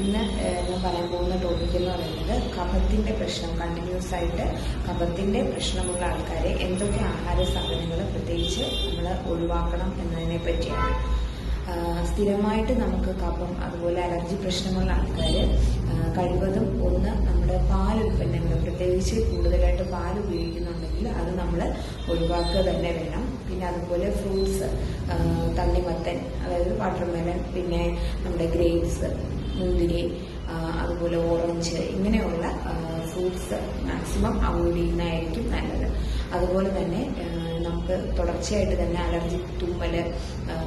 ഇന്ന് ഞാൻ പറയാൻ പോകുന്ന ടോപ്പിക് എന്ന് പറയുന്നത് കഫത്തിന്റെ പ്രശ്നം കണ്ടിന്യൂസ് ആയിട്ട് കഫത്തിന്റെ പ്രശ്നമുള്ള ആൾക്കാരെ എന്തൊക്കെ ആഹാര സാധനങ്ങൾ പ്രത്യേകിച്ച് നമ്മൾ ഒഴിവാക്കണം എന്നതിനെ പറ്റിയാണ്. സ്ഥിരമായിട്ട് നമുക്ക് കഫം അതുപോലെ അലർജി പ്രശ്നമുള്ള ആൾക്കാർ കഴിവതും ഒന്ന് നമ്മുടെ പാൽ ഉൽപ്പന്നങ്ങൾ പ്രത്യേകിച്ച് കൂടുതലായിട്ട് പാൽ ഉപയോഗിക്കുന്നുണ്ടെങ്കിൽ അത് നമ്മൾ ഒഴിവാക്കുക തന്നെ വേണം. പിന്നെ അതുപോലെ ഫ്രൂട്ട്സ് തണ്ണിമത്തൻ അതായത് വാട്ടർമെലൺ പിന്നെ നമ്മുടെ ഗ്രേപ്സ് മുന്തിരി അതുപോലെ ഓറഞ്ച് ഇങ്ങനെയുള്ള ഫ്രൂട്ട്സ് മാക്സിമം അവോയ്ഡ് ചെയ്യുന്നതായിരിക്കും നല്ലത്. അതുപോലെ തന്നെ നമുക്ക് തുടർച്ചയായിട്ട് തന്നെ അലർജി തുമ്മൽ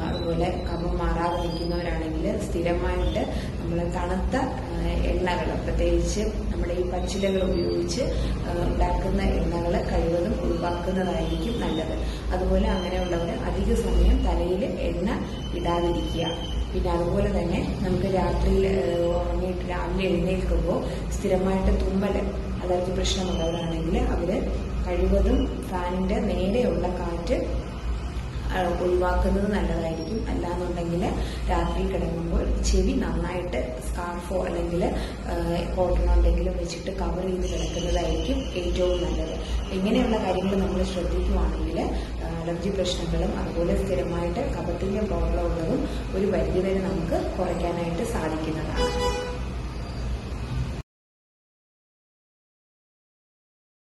അതുപോലെ കഫം മാറാതെ നിൽക്കുന്നവരാണെങ്കിൽ സ്ഥിരമായിട്ട് നമ്മൾ തണുത്ത എണ്ണകൾ പ്രത്യേകിച്ച് നമ്മുടെ ഈ പച്ചിലകൾ ഉപയോഗിച്ച് ഉണ്ടാക്കുന്ന എണ്ണകൾ കഴിവതും ഒഴിവാക്കുന്നതായിരിക്കും നല്ലത്. അതുപോലെ അങ്ങനെയുള്ളവർ അധിക സമയം തലയിൽ എണ്ണ ഇടാതിരിക്കുക. പിന്നെ അതുപോലെ തന്നെ നമുക്ക് രാത്രിയിൽ ഉറങ്ങിയിട്ട് രാവിലെ എഴുന്നേൽക്കുമ്പോൾ സ്ഥിരമായിട്ട് തുമ്മൽ അലർജി പ്രശ്നമുള്ളവരാണെങ്കിൽ അവർ കഴിവതും ഫാനിന്റെ നേരെയുള്ള കാറ്റ് ഒഴിവാക്കുന്നത് നല്ലതായിരിക്കും. അല്ലാന്നുണ്ടെങ്കിൽ രാത്രി കിടങ്ങുമ്പോൾ ചെവി നന്നായിട്ട് സ്കാർഫോ അല്ലെങ്കിൽ കോട്ടണോ എന്തെങ്കിലും വെച്ചിട്ട് കവർ ചെയ്ത് കിടക്കുന്നതായിരിക്കും ഏറ്റവും നല്ലത്. ഇങ്ങനെയുള്ള കാര്യങ്ങൾ നമ്മൾ ശ്രദ്ധിക്കുവാണെങ്കിൽ അലർജി പ്രശ്നങ്ങളും അതുപോലെ സ്ഥിരമായിട്ട് കഫത്തിന്റെ പ്രോബ്ലം ഉള്ളതും ഒരു പരിധിവരെ നമുക്ക് കുറയ്ക്കാനായിട്ട് സാധിക്കുന്നതാണ്